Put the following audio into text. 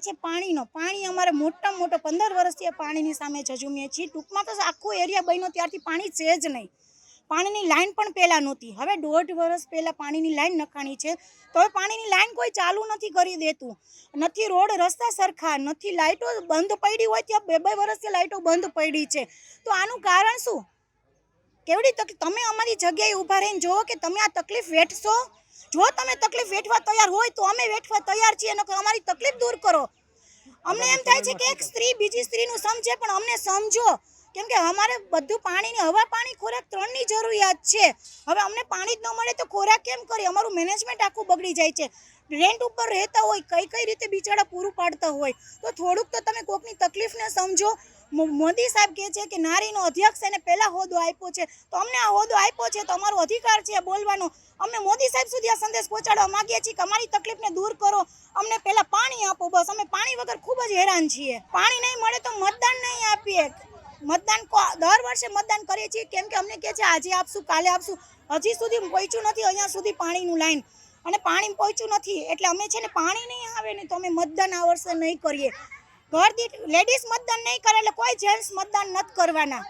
છે પાણીનો. પાણી અમારે મોટામાં મોટો પંદર વર્ષથી પાણીની સામે જજુમીએ છીએ. ટૂંકમાં તો આખો એરિયા બન્યો ત્યારથી પાણી છે જ નહીં. પાણીની લાઈન પણ પહેલાં નહોતી. હવે દોઢ વર્ષ પહેલાં પાણીની લાઈન નખાણી છે. તો હવે પાણીની લાઈન કોઈ ચાલુ નથી કરી દેતું. નથી રોડ રસ્તા સરખા, નથી લાઇટો બંધ પડી હોય ત્યાં બે બે વર્ષથી લાઇટો બંધ પડી છે. તો આનું કારણ શું? કેવડી તકલીફ તમે અમારી જગ્યાએ ઊભા રહીને જુઓ કે તમે આ તકલીફ વેઠશો? જો તમે તકલીફ વેઠવા તૈયાર હોય તો અમે વેઠવા તૈયાર છીએ નકર અમારી તકલીફ દૂર કરો. અમને એમ થાય છે કે એક સ્ત્રી બીજી સ્ત્રીનું સમજે, પણ અમને સમજો. કેમ કે અમારે બધું પાણીની, હવા પાણી ખોરાક ત્રણની જરૂરિયાત છે. હવે અમને પાણી જ ન મળે તો ખોરાક કેમ કરીએ? અમારું મેનેજમેન્ટ આખું બગડી જાય છે. રેન્ટ ઉપર રહેતા હોય કઈ કઈ રીતે બિચારા પૂરું પાડતા હોય, તો થોડુંક તો તમે કોકની તકલીફને સમજો. મોદી સાહેબ કહે છે કે નારીનો અધ્યક્ષ એને પહેલા હોદ્દો આપ્યો છે. તો અમને આ હોદ્દો આપ્યો છે તો અમારો અધિકાર છે બોલવાનો. અમે મોદી સાહેબ સુધી આ સંદેશ પહોંચાડવા માંગીએ છીએ કે અમારી તકલીફને દૂર કરો. અમને પહેલાં પાણી આપો બસ. અમે પાણી વગર ખૂબ જ હેરાન છીએ. પાણી નહીં મળે તો મતદાન નહીં આપીએ. મતદાન દર વર્ષે મતદાન કરીએ છીએ. કેમ કે અમને કહે છે, આજે આપશું, કાલે આપશું. હજી સુધી પહોંચ્યું નથી, અહીંયા સુધી પાણીનું લાઈન. અને પાણી પહોંચ્યું નથી. એટલે અમે છે ને પાણી નહીં આવે ને તો અમે મતદાન આ વર્ષે નહીં કરીએ. ઘર દીઠ લેડીઝ મતદાન નહીં કરે એટલે કોઈ જેન્ટ્સ મતદાન નથી કરવાના.